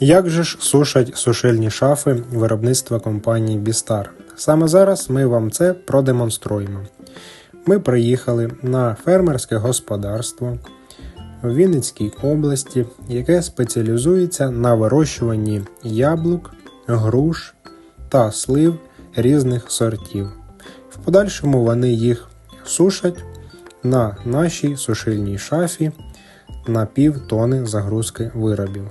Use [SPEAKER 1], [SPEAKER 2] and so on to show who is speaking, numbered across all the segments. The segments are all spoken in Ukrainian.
[SPEAKER 1] Як же ж сушать сушильні шафи виробництва компанії Бістар? Саме зараз ми вам це продемонструємо. Ми приїхали на фермерське господарство в Вінницькій області, яке спеціалізується на вирощуванні яблук, груш та слив різних сортів. В подальшому вони їх сушать на нашій сушильній шафі на пів тони загрузки виробів.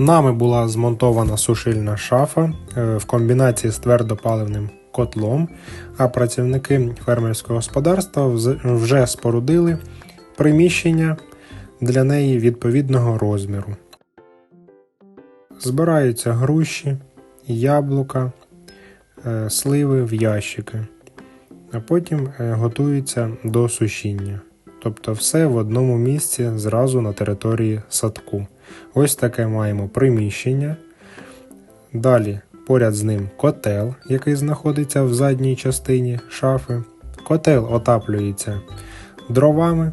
[SPEAKER 1] Нами була змонтована сушильна шафа е, в комбінації з твердопаливним котлом, а працівники фермерського господарства вже спорудили приміщення для неї відповідного розміру. Збираються груші, яблука, е, сливи в ящики, а потім е, готуються до сушіння. Тобто все в одному місці зразу на території садку. Ось таке маємо приміщення. Далі поряд з ним котел, який знаходиться в задній частині шафи. Котел отаплюється дровами,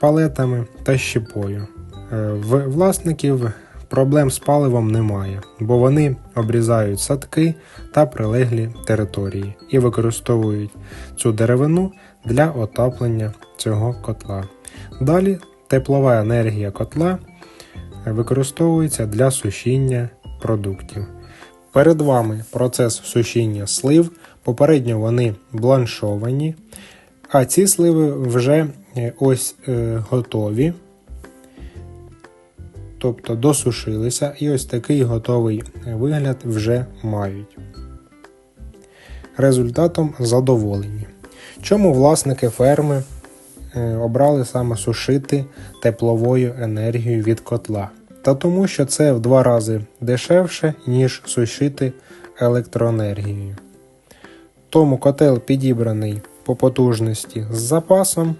[SPEAKER 1] палетами та щепою. Е, В власників проблем з паливом немає, бо вони обрізають садки та прилеглі території і використовують цю деревину для отаплення цього котла. Далі теплова енергія котла використовується для сушіння продуктів. Перед вами процес сушіння слив. Попередньо вони бланшовані, а ці сливи вже е, ось е, готові. Тобто досушилися, і ось такий готовий вигляд вже мають. Результатом задоволені. Чому власники ферми е, обрали саме сушити тепловою енергією від котла? Та тому, що це в два рази дешевше, ніж сушити електроенергією. Тому котел підібраний по потужності з запасом,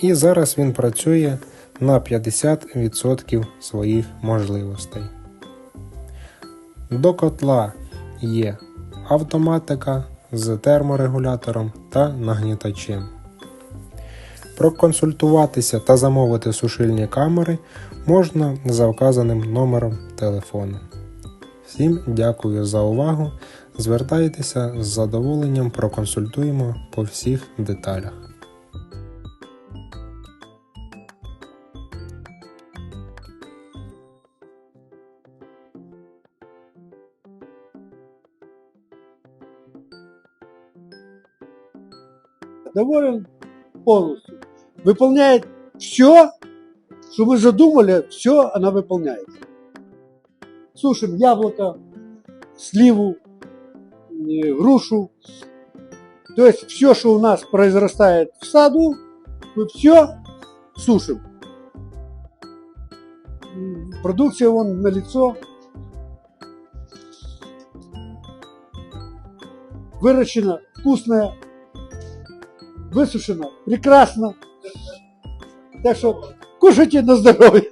[SPEAKER 1] і зараз він працює на 50% своїх можливостей. До котла є автоматика з терморегулятором та нагнітачем. Проконсультуватися та замовити сушильні камери можна за вказаним номером телефону. Всім дякую за увагу. Звертайтеся з задоволенням проконсультуємо по всіх деталях.
[SPEAKER 2] Доволен полностью. Выполняет все, что мы задумали, все она выполняет. Сушим яблоко, сливу, э, грушу. То есть все, что у нас произрастает в саду, мы все сушим. Продукция вон на лицо. Выращена вкусная, высушено прекрасно. Так що кушайте на здоровье.